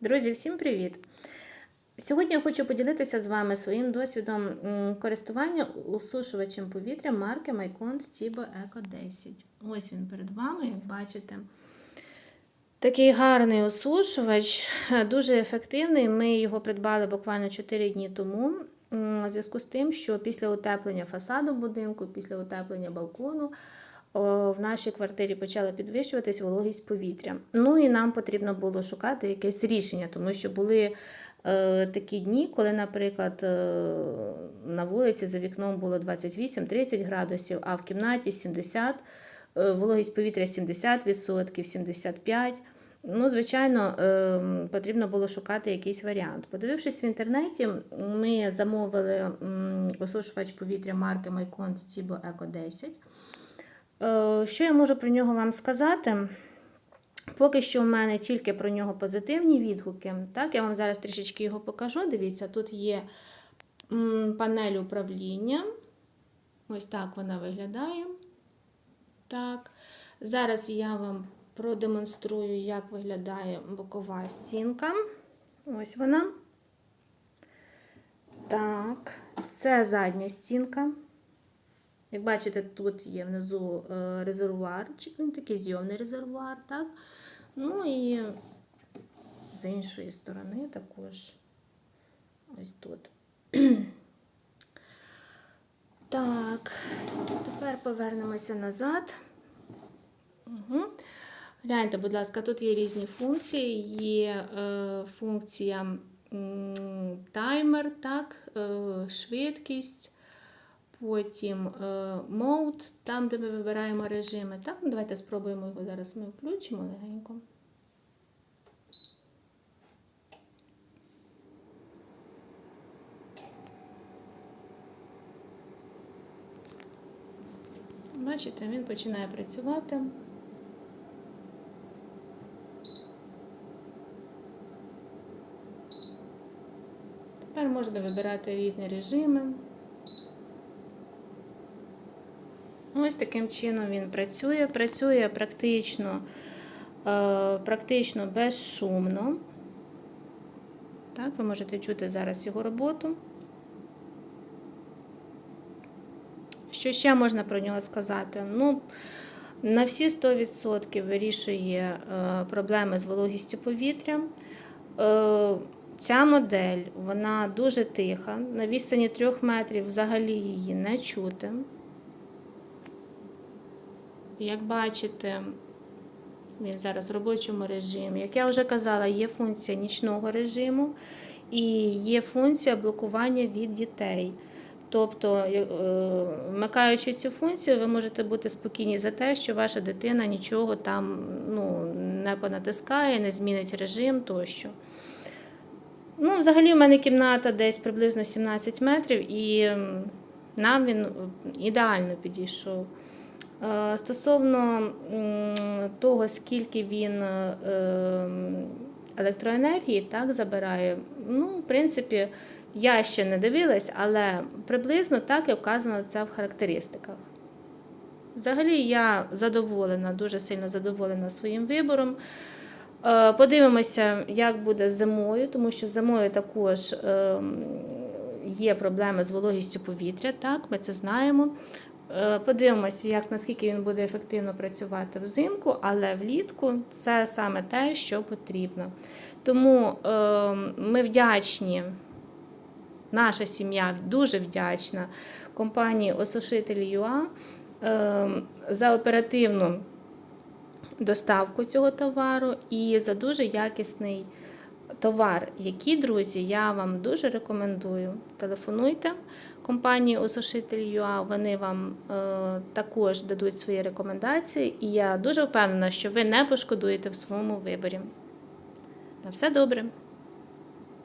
Друзі, всім привіт! Сьогодні я хочу поділитися з вами своїм досвідом користування усушувачем повітря марки Mycont Tibo Eco 10. Ось він перед вами, як бачите. Такий гарний осушувач, дуже ефективний. Ми його придбали буквально 4 дні тому. У зв'язку з тим, що після утеплення фасаду будинку, після утеплення балкону в нашій квартирі почала підвищуватись вологість повітря. Ну і нам потрібно було шукати якесь рішення, тому що були е, такі дні, коли, наприклад, е, на вулиці за вікном було 28-30 градусів, а в кімнаті 70, е, вологість повітря 70%, 75%. Ну, звичайно, е, потрібно було шукати якийсь варіант. Подивившись в інтернеті, ми замовили осушувач повітря марки Mycont Tibo Eco 10. Е, Що я можу про нього вам сказати? Поки що в мене тільки про нього позитивні відгуки. Так, я вам зараз трішечки його покажу. Дивіться, тут є панель управління. Ось так вона виглядає. Так. Зараз я вам продемонструю, як виглядає бокова стінка. Ось вона. Так, це задня стінка. Як бачите, тут є внизу е, резервуар, чи він такий зйомний резервуар, так? Ну і з іншої сторони також ось тут. Так, тепер повернемося назад. Угу. Гляньте, будь ласка, тут є різні функції. Є е, функція таймер, так, е, швидкість. Потім е, мод, там, де ми вибираємо режими. Так, давайте спробуємо його зараз ми включимо легенько. Бачите, він починає працювати. Тепер можна вибирати різні режими. Ось таким чином він працює. Працює практично, е, практично безшумно. Так, ви можете чути зараз його роботу. Що ще можна про нього сказати? Ну, на всі 100% вирішує е, проблеми з вологістю повітря. Е, Ця модель вона дуже тиха. На відстані 3 метрів взагалі її не чути. Як бачите, він зараз в робочому режимі. Як я вже казала, є функція нічного режиму і є функція блокування від дітей. Тобто, вмикаючи цю функцію, ви можете бути спокійні за те, що ваша дитина нічого там ну, не понатискає, не змінить режим тощо. Ну, Взагалі, в мене кімната десь приблизно 17 метрів, і нам він ідеально підійшов. Стосовно того, скільки він електроенергії так, забирає, ну, в принципі, я ще не дивилась, але приблизно так і вказано це в характеристиках. Взагалі, я задоволена, дуже сильно задоволена своїм вибором. Подивимося, як буде зимою, тому що зимою також є проблеми з вологістю повітря, так, ми це знаємо. Подивимося, як наскільки він буде ефективно працювати взимку, але влітку це саме те, що потрібно. Тому е, ми вдячні, наша сім'я дуже вдячна компанії Осушитель.ua е, за оперативну доставку цього товару і за дуже якісний товар, які, друзі, я вам дуже рекомендую. Телефонуйте компанії Осушитель.ua, вони вам е, також дадуть свої рекомендації, і я дуже впевнена, що ви не пошкодуєте в своєму виборі. На все добре!